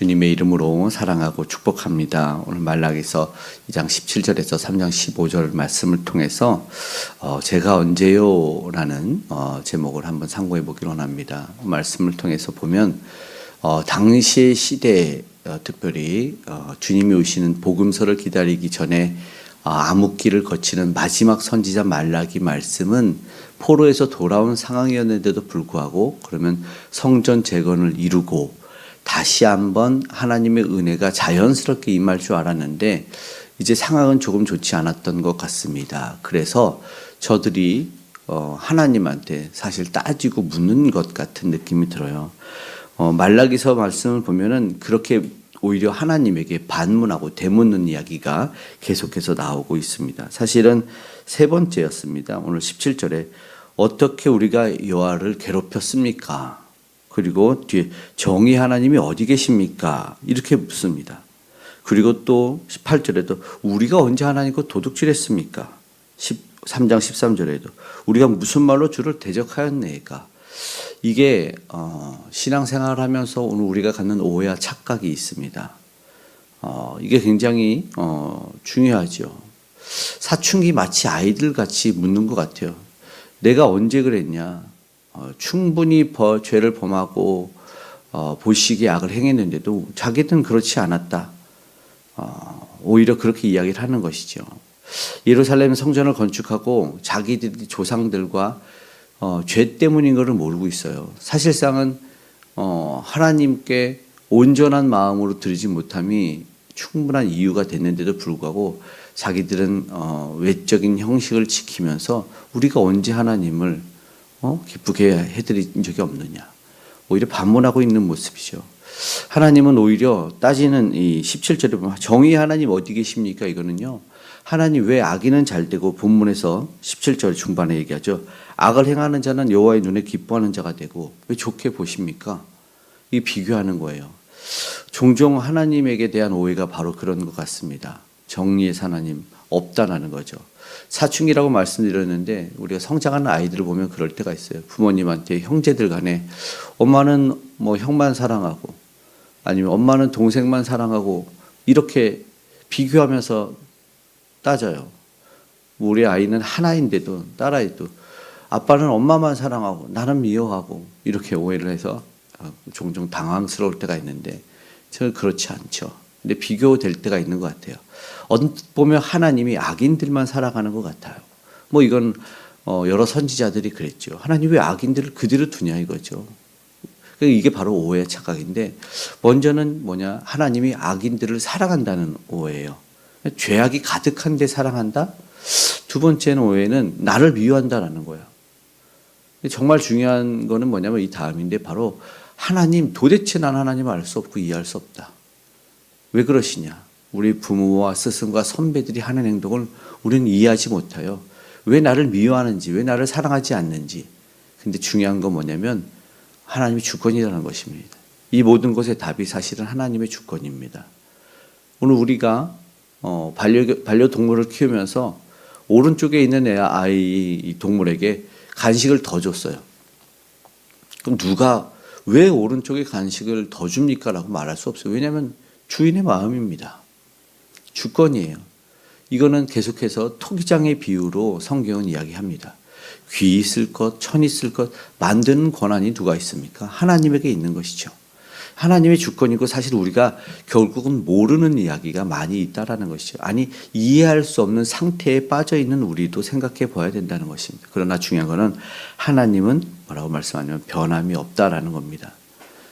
주님의 이름으로 사랑하고 축복합니다. 오늘 말락에서 2장 17절에서 3장 15절 말씀을 통해서 어, 제가 언제요라는 어, 제목을 한번 상고해 보기로 합니다. 말씀을 통해서 보면 어, 당시의 시대에 어, 특별히 어, 주님이 오시는 복음서를 기다리기 전에 어, 암흑기를 거치는 마지막 선지자 말라기 말씀은 포로에서 돌아온 상황이었는데도 불구하고 그러면 성전 재건을 이루고 다시 한번 하나님의 은혜가 자연스럽게 임할 줄 알았는데 이제 상황은 조금 좋지 않았던 것 같습니다. 그래서 저들이 어, 하나님한테 사실 따지고 묻는 것 같은 느낌이 들어요. 어, 말라기서 말씀을 보면은 그렇게 오히려 하나님에게 반문하고 되묻는 이야기가 계속해서 나오고 있습니다. 사실은 세 번째였습니다. 오늘 17절에 어떻게 우리가 여호와를 괴롭혔습니까? 그리고 뒤에 정의 하나님이 어디 계십니까? 이렇게 묻습니다. 그리고 또 18절에도 우리가 언제 하나님과 도둑질했습니까? 13장 13절에도 우리가 무슨 말로 주를 대적하였네가 이게 어, 신앙생활을 하면서 오늘 우리가 갖는 오해와 착각이 있습니다. 어, 이게 굉장히 어, 중요하죠. 사춘기 마치 아이들 같이 묻는 것 같아요. 내가 언제 그랬냐? 어, 충분히 버, 죄를 범하고 어, 보시기에 악을 행했는데도 자기들은 그렇지 않았다. 어, 오히려 그렇게 이야기를 하는 것이죠. 예루살렘 성전을 건축하고 자기들이 조상들과 어, 죄 때문인 것을 모르고 있어요. 사실상은 어, 하나님께 온전한 마음으로 드리지 못함이 충분한 이유가 됐는데도 불구하고 자기들은 어, 외적인 형식을 지키면서 우리가 언제 하나님을 어? 기쁘게 해드린 적이 없느냐. 오히려 반문하고 있는 모습이죠. 하나님은 오히려 따지는 이 17절에 보면 정의 하나님 어디 계십니까? 이거는요. 하나님 왜 악인은 잘 되고 본문에서 17절 중반에 얘기하죠. 악을 행하는 자는 여호와의 눈에 기뻐하는 자가 되고 왜 좋게 보십니까? 이 비교하는 거예요. 종종 하나님에게 대한 오해가 바로 그런 것 같습니다. 정의의 하나님 없다라는 거죠. 사춘기라고 말씀드렸는데 우리가 성장하는 아이들을 보면 그럴 때가 있어요. 부모님한테 형제들 간에 엄마는 뭐 형만 사랑하고 아니면 엄마는 동생만 사랑하고 이렇게 비교하면서 따져요. 우리 아이는 하나인데도 딸아이도 아빠는 엄마만 사랑하고 나는 미워하고 이렇게 오해를 해서 종종 당황스러울 때가 있는데 저는 그렇지 않죠. 근데 비교될 때가 있는 것 같아요. 보면 하나님이 악인들만 살아가는 것 같아요. 뭐 이건 어, 여러 선지자들이 그랬죠. 하나님 왜 악인들을 그대로 두냐 이거죠. 이게 바로 오해의 착각인데 먼저는 뭐냐 하나님이 악인들을 사랑한다는 오해예요. 죄악이 가득한데 사랑한다. 두 번째는 오해는 나를 미워한다라는 거예요. 정말 중요한 거는 뭐냐면 이 다음인데 바로 하나님 도대체 난 하나님을 알 수 없고 이해할 수 없다. 왜 그러시냐? 우리 부모와 스승과 선배들이 하는 행동을 우리는 이해하지 못해요. 왜 나를 미워하는지, 왜 나를 사랑하지 않는지. 근데 중요한 건 뭐냐면 하나님의 주권이라는 것입니다. 이 모든 것의 답이 사실은 하나님의 주권입니다. 오늘 우리가 어, 반려, 반려동물을 키우면서 오른쪽에 있는 애 아이 이 동물에게 간식을 더 줬어요. 그럼 누가 왜 오른쪽에 간식을 더 줍니까? 라고 말할 수 없어요. 왜냐하면 주인의 마음입니다. 주권이에요. 이거는 계속해서 토기장의 비유로 성경은 이야기합니다. 귀 있을 것, 천 있을 것, 만드는 권한이 누가 있습니까? 하나님에게 있는 것이죠. 하나님의 주권이고 사실 우리가 결국은 모르는 이야기가 많이 있다라는 것이죠. 아니 이해할 수 없는 상태에 빠져 있는 우리도 생각해 봐야 된다는 것입니다. 그러나 중요한 것은 하나님은 뭐라고 말씀하냐면 변함이 없다라는 겁니다.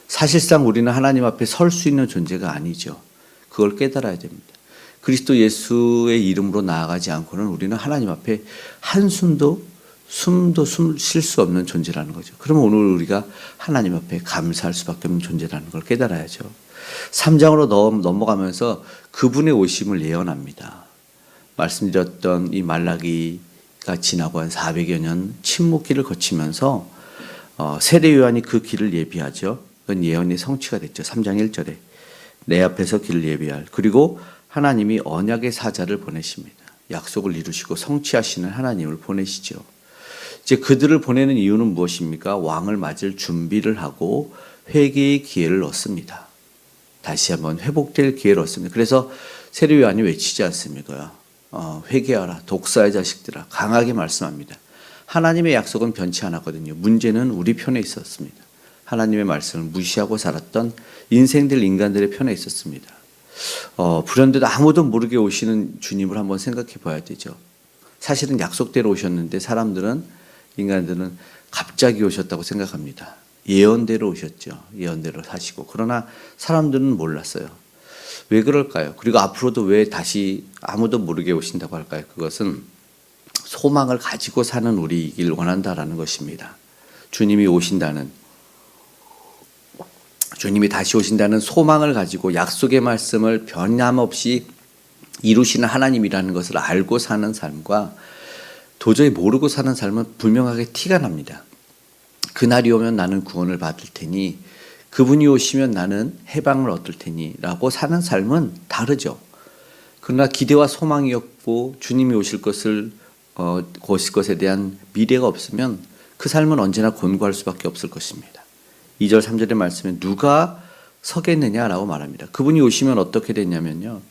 사실상 우리는 하나님 앞에 설 수 있는 존재가 아니죠. 그걸 깨달아야 됩니다. 그리스도 예수의 이름으로 나아가지 않고는 우리는 하나님 앞에 한숨도 숨도 숨 쉴 수 없는 존재라는 거죠. 그러면 오늘 우리가 하나님 앞에 감사할 수밖에 없는 존재라는 걸 깨달아야죠. 3장으로 넘어가면서 그분의 오심을 예언합니다. 말씀드렸던 이 말라기가 지나고 한 400여 년 침묵기를 거치면서 어, 세례 요한이 그 길을 예비하죠. 예언이 성취가 됐죠. 3장 1절에 내 앞에서 길을 예비할 그리고 하나님이 언약의 사자를 보내십니다. 약속을 이루시고 성취하시는 하나님을 보내시죠. 이제 그들을 보내는 이유는 무엇입니까? 왕을 맞을 준비를 하고 회개의 기회를 얻습니다. 다시 한번 회복될 기회를 얻습니다. 그래서 세례 요한이 외치지 않습니까? 어, 회개하라, 독사의 자식들아, 강하게 말씀합니다. 하나님의 약속은 변치 않았거든요. 문제는 우리 편에 있었습니다. 하나님의 말씀을 무시하고 살았던 인생들 인간들의 편에 있었습니다. 어, 불현듯 아무도 모르게 오시는 주님을 한번 생각해 봐야 되죠. 사실은 약속대로 오셨는데 사람들은 인간들은 갑자기 오셨다고 생각합니다. 예언대로 오셨죠. 예언대로 사시고 그러나 사람들은 몰랐어요. 왜 그럴까요? 그리고 앞으로도 왜 다시 아무도 모르게 오신다고 할까요? 그것은 소망을 가지고 사는 우리이길 원한다라는 것입니다. 주님이 오신다는 주님이 다시 오신다는 소망을 가지고 약속의 말씀을 변함없이 이루시는 하나님이라는 것을 알고 사는 삶과 도저히 모르고 사는 삶은 분명하게 티가 납니다. 그날이 오면 나는 구원을 받을 테니 그분이 오시면 나는 해방을 얻을 테니라고 사는 삶은 다르죠. 그러나 기대와 소망이 없고 주님이 오실 것을 어, 오실 것에 대한 미래가 없으면 그 삶은 언제나 곤고할 수밖에 없을 것입니다. 2절 3절의 말씀에 누가 서겠느냐라고 말합니다. 그분이 오시면 어떻게 되냐면요.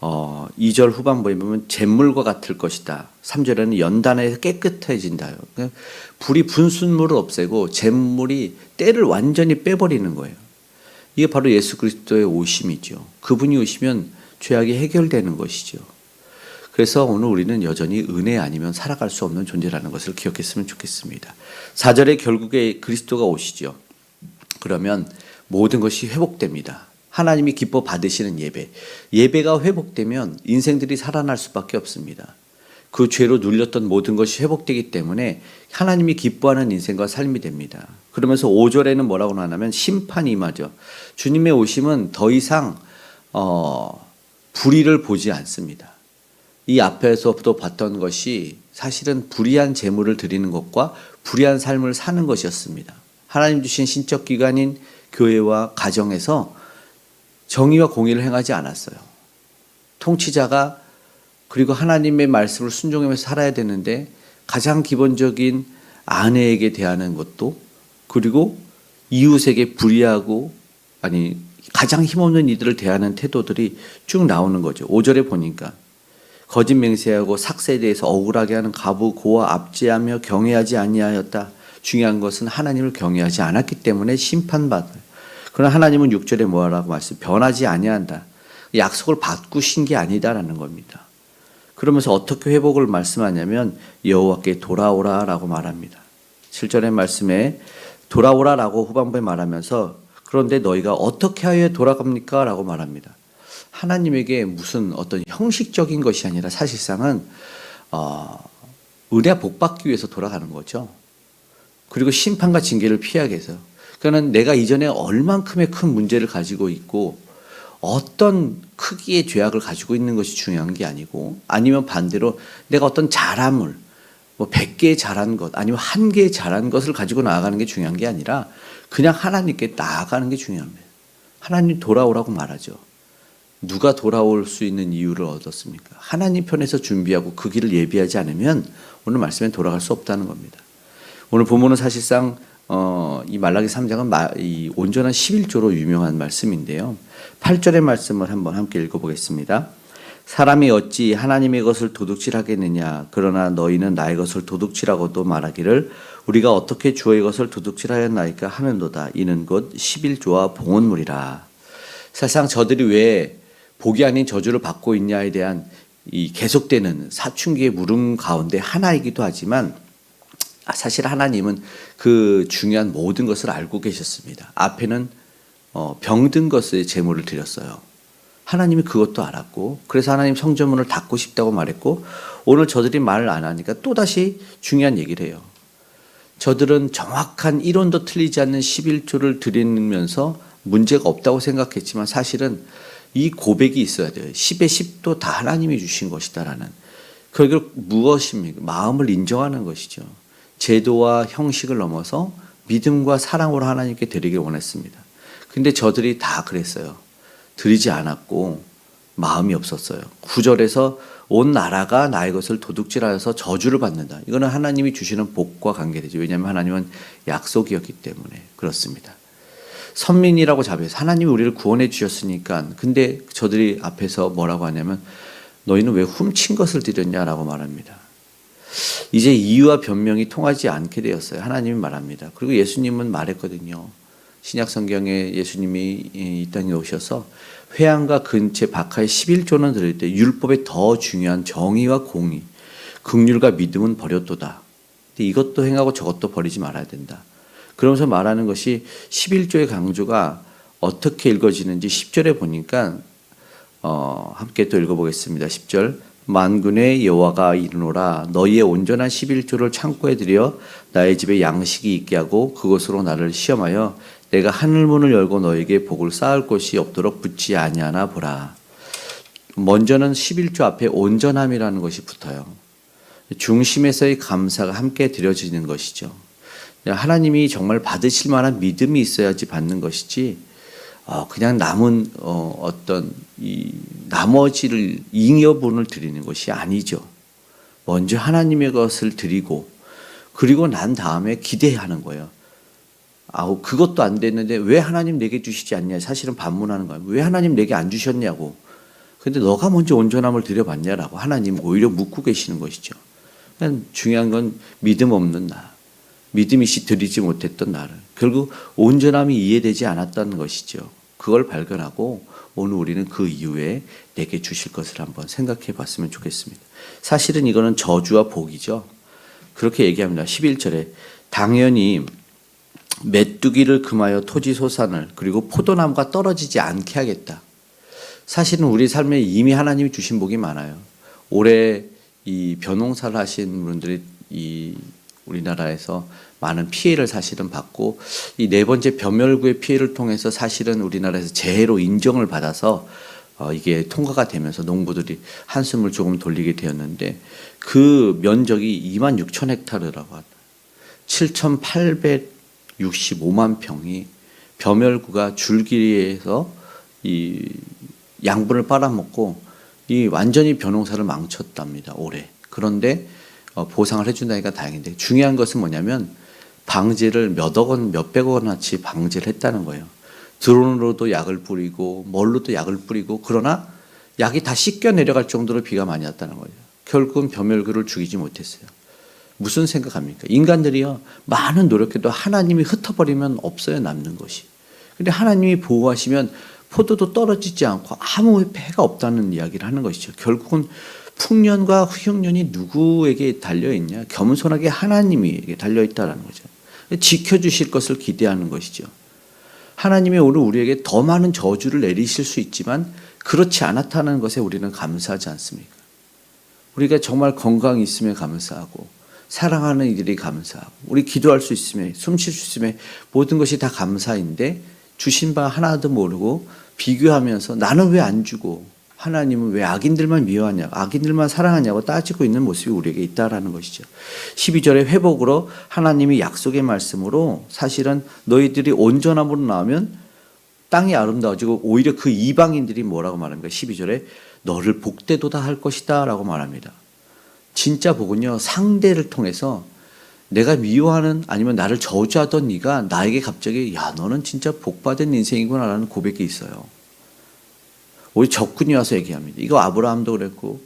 어, 2절 후반부에 보면 잿물과 같을 것이다. 3절에는 연단에서 깨끗해진다요. 그러니까 불이 분순물을 없애고 잿물이 때를 완전히 빼버리는 거예요. 이게 바로 예수 그리스도의 오심이죠. 그분이 오시면 죄악이 해결되는 것이죠. 그래서 오늘 우리는 여전히 은혜 아니면 살아갈 수 없는 존재라는 것을 기억했으면 좋겠습니다. 4절에 결국에 그리스도가 오시죠. 그러면 모든 것이 회복됩니다. 하나님이 기뻐 받으시는 예배. 예배가 회복되면 인생들이 살아날 수밖에 없습니다. 그 죄로 눌렸던 모든 것이 회복되기 때문에 하나님이 기뻐하는 인생과 삶이 됩니다. 그러면서 5절에는 뭐라고 나냐면 심판이 임하죠. 주님의 오심은 더 이상 어, 불의를 보지 않습니다. 이 앞에서부터 봤던 것이 사실은 불의한 재물을 드리는 것과 불의한 삶을 사는 것이었습니다. 하나님 주신 신적 기관인 교회와 가정에서 정의와 공의를 행하지 않았어요. 통치자가 그리고 하나님의 말씀을 순종하면서 살아야 되는데 가장 기본적인 아내에게 대하는 것도 그리고 이웃에게 불의하고 아니 가장 힘없는 이들을 대하는 태도들이 쭉 나오는 거죠. 5절에 보니까 거짓 맹세하고 삭세에 대해서 억울하게 하는 가부 고와 압제하며 경외하지 아니하였다. 중요한 것은 하나님을 경외하지 않았기 때문에 심판받아요. 그러나 하나님은 6절에 뭐라고 말씀? 변하지 아니한다. 약속을 바꾸신 게 아니다라는 겁니다. 그러면서 어떻게 회복을 말씀하냐면 여호와께 돌아오라라고 말합니다. 7절의 말씀에 돌아오라라고 후반부에 말하면서 그런데 너희가 어떻게 하여 돌아갑니까? 라고 말합니다. 하나님에게 무슨 어떤 형식적인 것이 아니라 사실상은 어, 은혜 복 받기 위해서 돌아가는 거죠. 그리고 심판과 징계를 피하기 위해서. 그러니까 내가 이전에 얼만큼의 큰 문제를 가지고 있고 어떤 크기의 죄악을 가지고 있는 것이 중요한 게 아니고 아니면 반대로 내가 어떤 잘함을 뭐 100개의 잘한 것 아니면 한 개의 잘한 것을 가지고 나아가는 게 중요한 게 아니라 그냥 하나님께 나아가는 게 중요합니다. 하나님 돌아오라고 말하죠. 누가 돌아올 수 있는 이유를 얻었습니까? 하나님 편에서 준비하고 그 길을 예비하지 않으면 오늘 말씀에 돌아갈 수 없다는 겁니다. 오늘 본문은 사실상 어, 이 말라기 3장은 마, 이 온전한 11조로 유명한 말씀인데요. 8절의 말씀을 한번 함께 읽어보겠습니다. 사람이 어찌 하나님의 것을 도둑질하겠느냐 그러나 너희는 나의 것을 도둑질하고도 말하기를 우리가 어떻게 주의 것을 도둑질하였나이까 하는도다 이는 곧 11조와 봉헌물이라 사실상 저들이 왜 복이 아닌 저주를 받고 있냐에 대한 이 계속되는 사춘기의 물음 가운데 하나이기도 하지만 아, 사실 하나님은 그 중요한 모든 것을 알고 계셨습니다. 앞에는 어, 병든 것의 제물을 드렸어요. 하나님이 그것도 알았고 그래서 하나님 성전문을 닫고 싶다고 말했고 오늘 저들이 말을 안 하니까 또다시 중요한 얘기를 해요. 저들은 정확한 이론도 틀리지 않는 11조를 드리면서 문제가 없다고 생각했지만 사실은 이 고백이 있어야 돼요. 10의 10도 다 하나님이 주신 것이다라는. 결국 무엇입니까? 마음을 인정하는 것이죠. 제도와 형식을 넘어서 믿음과 사랑으로 하나님께 드리길 원했습니다. 근데 저들이 다 그랬어요. 드리지 않았고 마음이 없었어요. 구절에서 온 나라가 나의 것을 도둑질하여서 저주를 받는다. 이거는 하나님이 주시는 복과 관계되죠. 왜냐하면 하나님은 약속이었기 때문에 그렇습니다. 선민이라고 자비해서 하나님이 우리를 구원해 주셨으니까 근데 저들이 앞에서 뭐라고 하냐면 너희는 왜 훔친 것을 드렸냐라고 말합니다. 이제 이유와 변명이 통하지 않게 되었어요. 하나님이 말합니다. 그리고 예수님은 말했거든요. 신약 성경에 예수님이 이 땅에 오셔서 회양과 근체 박하의 11조는 드릴 때 율법의 더 중요한 정의와 공의, 극률과 믿음은 버렸도다. 이것도 행하고 저것도 버리지 말아야 된다. 그러면서 말하는 것이 11조의 강조가 어떻게 읽어지는지 10절에 보니까 어, 함께 또 읽어보겠습니다. 10절 만군의 여호와가 이르노라 너희의 온전한 11조를 창고에 들여 나의 집에 양식이 있게 하고 그것으로 나를 시험하여 내가 하늘 문을 열고 너에게 복을 쌓을 곳이 없도록 붙지 아니하나 보라. 먼저는 11조 앞에 온전함이라는 것이 붙어요. 중심에서의 감사가 함께 드려지는 것이죠. 하나님이 정말 받으실 만한 믿음이 있어야지 받는 것이지 어, 그냥 남은 어, 어떤 이 나머지를 잉여분을 드리는 것이 아니죠. 먼저 하나님의 것을 드리고 그리고 난 다음에 기대하는 거예요. 아우 그것도 안 됐는데 왜 하나님 내게 주시지 않냐? 사실은 반문하는 거예요. 왜 하나님 내게 안 주셨냐고. 근데 너가 먼저 온전함을 드려봤냐라고 하나님 오히려 묻고 계시는 것이죠. 중요한 건 믿음 없는 나, 믿음이 시 드리지 못했던 나를 결국 온전함이 이해되지 않았다는 것이죠. 그걸 발견하고 오늘 우리는 그 이후에 내게 주실 것을 한번 생각해 봤으면 좋겠습니다. 사실은 이거는 저주와 복이죠. 그렇게 얘기합니다. 11절에 당연히 메뚜기를 금하여 토지 소산을 그리고 포도나무가 떨어지지 않게 하겠다. 사실은 우리 삶에 이미 하나님이 주신 복이 많아요. 올해 이 벼농사를 하신 분들이 이 우리나라에서 많은 피해를 사실은 받고 이 네 번째 벼멸구의 피해를 통해서 사실은 우리나라에서 재해로 인정을 받아서 어 이게 통과가 되면서 농부들이 한숨을 조금 돌리게 되었는데 그 면적이 2만 6천 헥타르라고 합니다. 7,865만 평이 벼멸구가 줄기에서 이 양분을 빨아먹고 이 완전히 벼농사를 망쳤답니다 올해. 그런데 어, 보상을 해준다니까 다행인데 중요한 것은 뭐냐면 방제를 몇억 원, 몇백억 원어치 방제를 했다는 거예요. 드론으로도 약을 뿌리고 뭘로도 약을 뿌리고 그러나 약이 다 씻겨 내려갈 정도로 비가 많이 왔다는 거예요. 결국은 벼멸구를 죽이지 못했어요. 무슨 생각합니까? 인간들이요 많은 노력해도 하나님이 흩어버리면 없어요 남는 것이. 근데 하나님이 보호하시면 포도도 떨어지지 않고 아무 폐가 없다는 이야기를 하는 것이죠. 결국은 풍년과 흉년이 누구에게 달려 있냐? 겸손하게 하나님에게 달려 있다라는 거죠. 지켜 주실 것을 기대하는 것이죠. 하나님이 오늘 우리에게 더 많은 저주를 내리실 수 있지만 그렇지 않았다는 것에 우리는 감사하지 않습니까? 우리가 정말 건강이 있음에 감사하고 사랑하는 이들이 감사하고 우리 기도할 수 있음에 숨 쉴 수 있음에 모든 것이 다 감사인데 주신 바 하나도 모르고 비교하면서 나는 왜 안 주고 하나님은 왜 악인들만 미워하냐, 악인들만 사랑하냐고 따지고 있는 모습이 우리에게 있다라는 것이죠. 12절의 회복으로 하나님이 약속의 말씀으로 사실은 너희들이 온전함으로 나오면 땅이 아름다워지고 오히려 그 이방인들이 뭐라고 말합니까? 12절에 너를 복되도다 할 것이다 라고 말합니다. 진짜 복은요, 상대를 통해서 내가 미워하는 아니면 나를 저주하던 네가 나에게 갑자기 야 너는 진짜 복받은 인생이구나라는 고백이 있어요. 우리 적군이 와서 얘기합니다. 이거 아브라함도 그랬고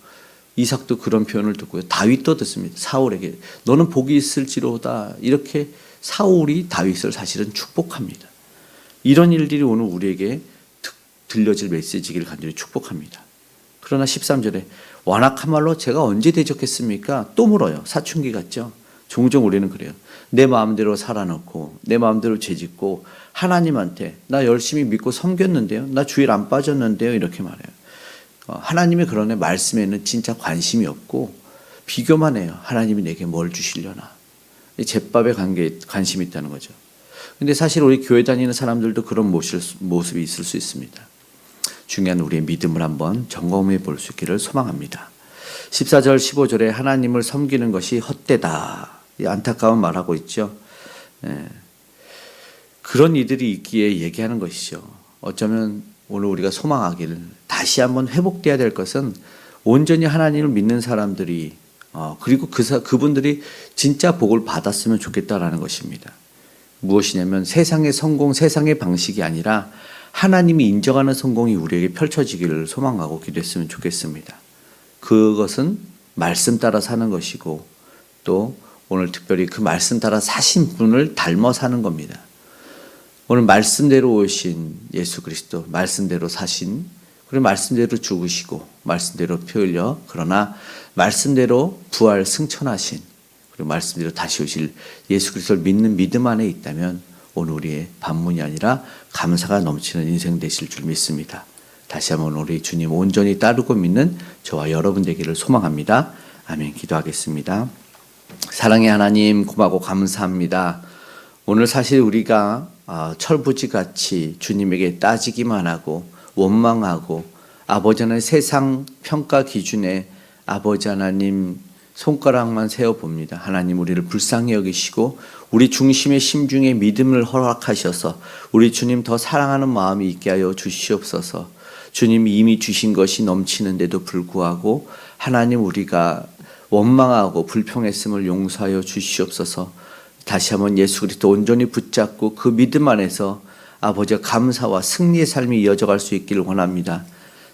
이삭도 그런 표현을 듣고요. 다윗도 듣습니다. 사울에게 너는 복이 있을지로다 이렇게 사울이 다윗을 사실은 축복합니다. 이런 일들이 오늘 우리에게 들려질 메시지기를 간절히 축복합니다. 그러나 13절에 완악한 말로 제가 언제 대적했습니까? 또 물어요. 사춘기 같죠? 종종 우리는 그래요. 내 마음대로 살아놓고 내 마음대로 죄짓고 하나님한테 나 열심히 믿고 섬겼는데요. 나 주일 안 빠졌는데요. 이렇게 말해요. 어, 하나님이 그러네 말씀에는 진짜 관심이 없고 비교만 해요. 하나님이 내게 뭘 주시려나. 제밥에 관계 관심이 있다는 거죠. 근데 사실 우리 교회 다니는 사람들도 그런 모습 이 있을 수 있습니다. 중요한 우리의 믿음을 한번 점검해 볼 수 있기를 소망합니다. 14절 15절에 하나님을 섬기는 것이 헛되다. 안타까운 말하고 있죠. 예. 그런 이들이 있기에 얘기하는 것이죠. 어쩌면 오늘 우리가 소망하기를 다시 한번 회복돼야 될 것은 온전히 하나님을 믿는 사람들이 어, 그리고 그 사, 그분들이 진짜 복을 받았으면 좋겠다라는 것입니다. 무엇이냐면 세상의 성공, 세상의 방식이 아니라 하나님이 인정하는 성공이 우리에게 펼쳐지기를 소망하고 기도했으면 좋겠습니다. 그것은 말씀 따라 사는 것이고 또 오늘 특별히 그 말씀 따라 사신 분을 닮아 사는 겁니다. 오늘 말씀대로 오신 예수 그리스도, 말씀대로 사신, 그리고 말씀대로 죽으시고, 말씀대로 피 흘려, 그러나 말씀대로 부활 승천하신, 그리고 말씀대로 다시 오실 예수 그리스도를 믿는 믿음 안에 있다면 오늘 우리의 반문이 아니라 감사가 넘치는 인생 되실 줄 믿습니다. 다시 한번 우리 주님 온전히 따르고 믿는 저와 여러분 되기를 소망합니다. 아멘. 기도하겠습니다. 사랑의 하나님 고마고 감사합니다. 오늘 사실 우리가 아, 철부지 같이 주님에게 따지기만 하고 원망하고 아버지 하나님 세상 평가 기준에 아버지 하나님 손가락만 세워 봅니다. 하나님 우리를 불쌍히 여기시고 우리 중심의 심중에 믿음을 허락하셔서 우리 주님 더 사랑하는 마음이 있게 하여 주시옵소서. 주님이 이미 주신 것이 넘치는데도 불구하고 하나님 우리가 원망하고 불평했음을 용서하여 주시옵소서. 다시 한번 예수 그리스도 온전히 붙잡고 그 믿음 안에서 아버지의 감사와 승리의 삶이 이어져갈 수 있기를 원합니다.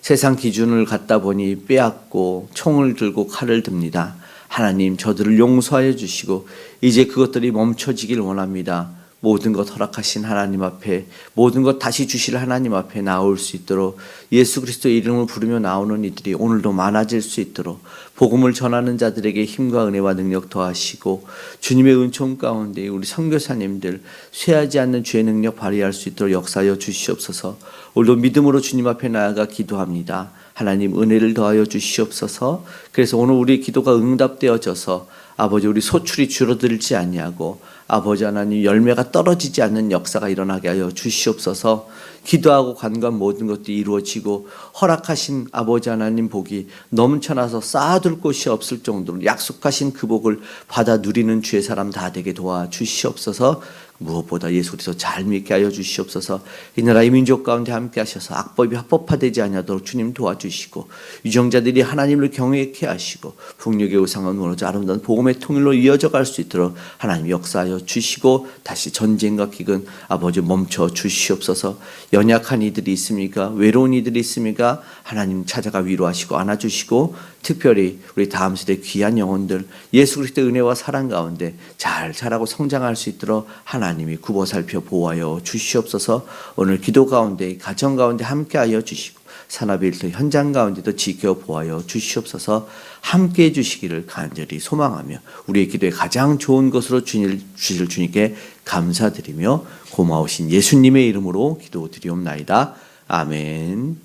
세상 기준을 갖다 보니 빼앗고 총을 들고 칼을 듭니다. 하나님 저들을 용서하여 주시고 이제 그것들이 멈춰지길 원합니다. 모든 것 허락하신 하나님 앞에 모든 것 다시 주실 하나님 앞에 나올 수 있도록 예수 그리스도 이름을 부르며 나오는 이들이 오늘도 많아질 수 있도록 복음을 전하는 자들에게 힘과 은혜와 능력 더하시고 주님의 은총 가운데 우리 선교사님들 쇠하지 않는 주의 능력 발휘할 수 있도록 역사하여 주시옵소서. 오늘도 믿음으로 주님 앞에 나아가 기도합니다. 하나님 은혜를 더하여 주시옵소서. 그래서 오늘 우리 기도가 응답되어져서 아버지 우리 소출이 줄어들지 아니하고 아버지 하나님 열매가 떨어지지 않는 역사가 일어나게 하여 주시옵소서. 기도하고 간관 모든 것들이 이루어지고 허락하신 아버지 하나님 복이 넘쳐나서 쌓아둘 곳이 없을 정도로 약속하신 그 복을 받아 누리는 주의 사람 다 되게 도와 주시옵소서. 무엇보다 예수 그리스도 잘 믿게 하여 주시옵소서. 이 나라의 민족 가운데 함께 하셔서 악법이 합법화되지 아니하도록 주님 도와주시고 유정자들이 하나님을 경외케 하시고 북녘의 우상은 무너져 아름다운 복음의 통일로 이어져 갈 수 있도록 하나님 역사하여 주시고 다시 전쟁과 기근 아버지 멈춰 주시옵소서. 연약한 이들이 있습니까? 외로운 이들이 있습니까? 하나님 찾아가 위로하시고 안아주시고 특별히 우리 다음 세대 귀한 영혼들 예수 그리스도의 은혜와 사랑 가운데 잘 자라고 성장할 수 있도록 하나님이 굽어 살펴 보호하여 주시옵소서 오늘 기도 가운데 가정 가운데 함께하여 주시고 산업일터 현장 가운데도 지켜 보하여 주시옵소서 함께 해 주시기를 간절히 소망하며 우리의 기도에 가장 좋은 것으로 주실 주님께 감사드리며 고마우신 예수님의 이름으로 기도드리옵나이다. 아멘.